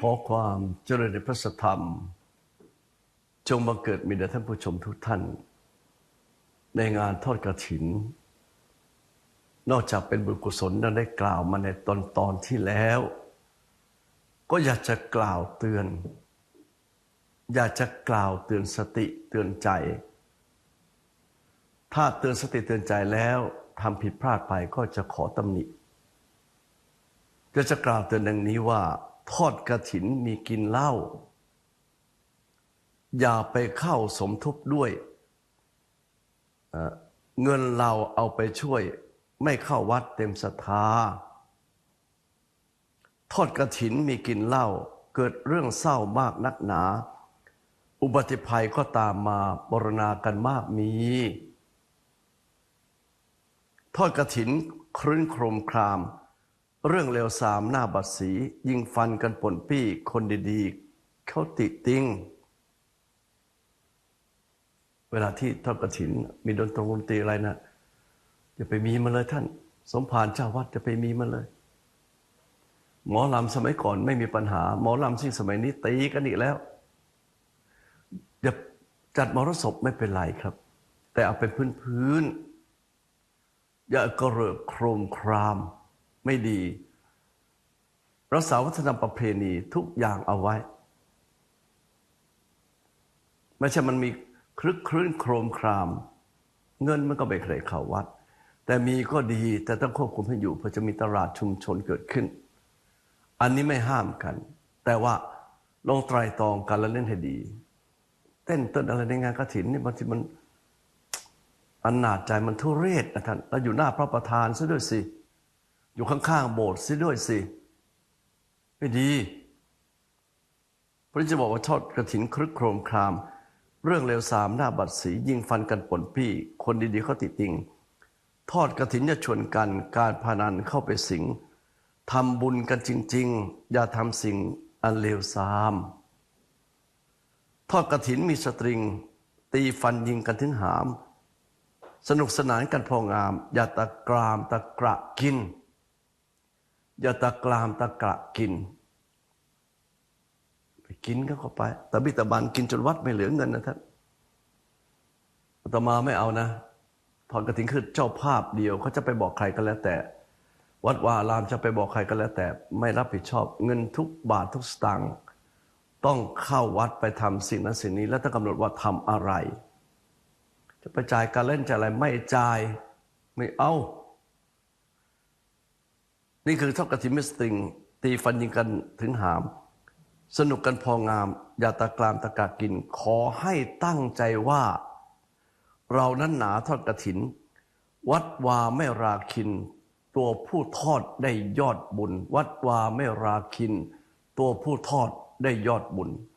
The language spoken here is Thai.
ขอความเจริญในพระสธรรม จงบังเกิดมีแด่ท่านผู้ชมทุกท่าน ในงานทอดกระถิน นอกจากเป็นบุญกุศลนั้นได้กล่าวมาในตอนตอนที่แล้ว ก็อยากจะกล่าวเตือน อยากจะกล่าวเตือนสติเตือนใจ ถ้าเตือนสติเตือนใจแล้วทำผิดพลาดไปก็จะขอตำหนิจะจะกล่าวเตือนดังนี้ว่า ทอดกระถินมีกินเหล้าอย่าไปเข้าสมทบด้วย เงินเราเอาไปช่วย ไม่เข้าวัดเต็มศรัทธา ทอดกระถินมีกินเหล้าเกิดเรื่องเศร้ามากนักหนา อุบัติภัยก็ตามมาบรณากันมากมี ทอดกระถินครื้นโครมคราม เรื่องเลวสามหน้าบัดสี ยิงฟันกันป่นปี้คนดีๆ เขาติติงเวลาที่ทอดกระถิน มีดนตรงดนตรีอะไรนะอย่าไปมีมันเลยท่าน สมภารเจ้าวัดจะไปมีมันเลย หมอลำสมัยก่อนไม่มีปัญหา หมอลำที่สมัยนี้ตีกันอีกแล้วอย่าจัดมรสพไม่เป็นไรครับ แต่เอาเป็นพื้นพื้นๆอย่ากระเริกโครมคราม ไม่ดีรักษาวัฒนธรรมประเพณีทุกอย่างเอาไว้ ไม่ใช่มันมีคลึกคลื้นโครมคราม เงินมันก็ไปเคยเข้าวัด แต่มีก็ดีแต่ต้องควบคุมให้อยู่เพื่อจะมีตลาดชุมชนเกิดขึ้น อันนี้ไม่ห้ามกัน แต่ว่าลองไตรตรองกันแล้วเล่นให้ดี เต้นเต้นอะไรในงานกระถินนี่บางทีมันอันหนาจใจมันทุเรศนะท่านแล้วอยู่หน้าพระประธานซะด้วยสิ อยู่ข้างๆโบสถ์ซะด้วยสิไม่ดี พระจะบอกว่าทอดกระถินครึกโครมคราม เรื่องเลวสามหน้าบัดสียิงฟันกันป่นปี้คนดีๆเขาติดติง ทอดกระถินจะชวนกันการพานันเข้าไปสิงทำบุญกันจริง ๆ อย่าทำสิ่งอันเลวทราม ทอดกระถินมีสตริง ตีฟันยิงกันถึงหาม สนุกสนานกันพองาม อย่าตะกรามตะกระกิน อย่าตะกรามตะกระกิน ไปกินก็เข้าไปตะบิตะบันกินจนวัดไม่เหลือเงินนะท่านอาตมาไม่เอานะถอนกระถิ่นคือเจ้าภาพเดียวเขาจะไปบอกใครก็แล้วแต่ วัดวาอารามจะไปบอกใครก็แล้วแต่ ไม่รับผิดชอบ เงินทุกบาททุกสตางค์ต้องเข้าวัดไปทำสิ่งนั้นสิ่งนี้ แล้วต้องกำหนดว่าทำอะไร จะไปจ่ายการเล่นจ่ายอะไรไม่จ่ายไม่เอา นี่คือทอดกระถิ่มิสติง ตีฟันยิงกันถึงหาม สนุกกันพองาม อย่าตะกรามตะกากิน ขอให้ตั้งใจว่า เรานั้นหนาทอดกระถิน วัดวาไม่ราคิน ตัวผู้ทอดได้ยอดบุญ วัดวาไม่ราคิน ตัวผู้ทอดได้ยอดบุญ